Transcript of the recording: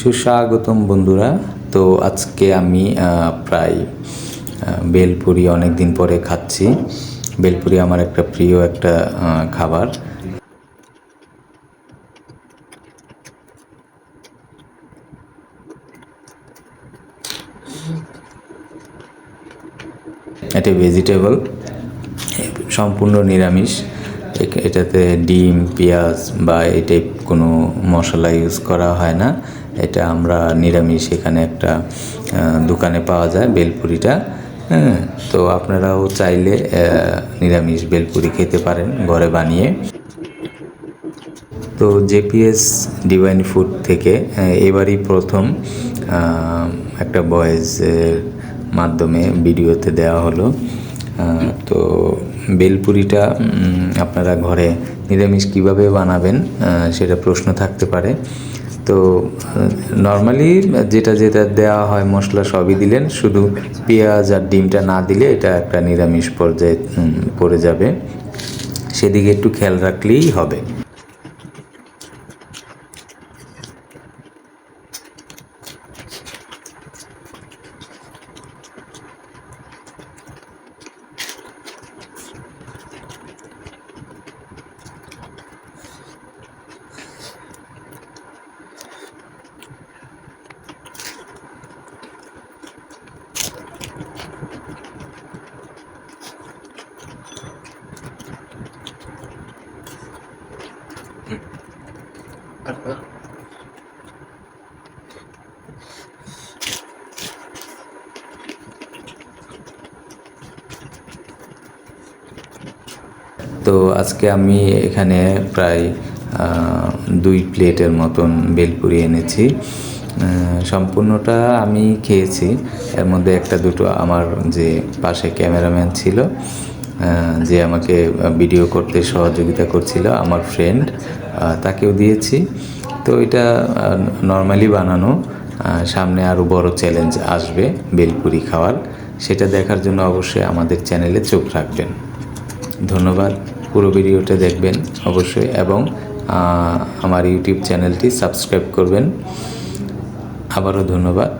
সুস্বাগতম বন্ধুরা। তো আজকে আমি প্রায় বেলপুরি অনেক দিন পরে খাচ্ছি। বেলপুরি আমার একটা প্রিয় একটা খাবার। এটা ভেজিটেবল সম্পূর্ণ নিরামিষ। এটাতে ডিম, পেঁয়াজ বা এই টাইপ কোনো মশলা ইউজ করা হয় না। এটা আমরা নিরামিষ এখানে একটা দোকানে পাওয়া যায় বেলপুরিটা হ্যাঁ? তো আপনারাও চাইলে নিরামিষ বেলপুরি খেতে পারেন ঘরে বানিয়ে। তো জেপিএস ডিভাইন ফুড থেকে এবারই প্রথম একটা বয়েজের মাধ্যমে ভিডিওতে দেওয়া হলো। তো বেলপুরিটা আপনারা ঘরে নিরামিষ কীভাবে বানাবেন সেটা প্রশ্ন থাকতে পারে। তো নর্মালি যেটা যেটা দেওয়া হয় মশলা সবই দিলেন, শুধু পেঁয়াজ আর ডিমটা না দিলে এটা একটা নিরামিষ পর্যায়ে পড়ে যাবে। সেদিকে একটু খেয়াল রাখলেই হবে। তো আজকে আমি এখানে প্রায় দুই প্লেটের মতন বেলপুরি এনেছি। সম্পূর্ণটা আমি খেয়েছি। এর মধ্যে একটা দুটো আমার যে পাশে ক্যামেরাম্যান ছিল যে আমাকে ভিডিও করতে সহযোগিতা করছিল আমার ফ্রেন্ড তাকেও দিয়েছি। তো এটা নর্মালি বানানো সামনে আরও বড় চ্যালেঞ্জ আসবে বেলপুরি খাওয়ার। সেটা দেখার জন্য অবশ্যই আমাদের চ্যানেলে চোখ রাখবেন। ধন্যবাদ। পুরো ভিডিওটা দেখবেন অবশ্যই এবং আমার ইউটিউব চ্যানেলটি সাবস্ক্রাইব করবেন। আবারও ধন্যবাদ।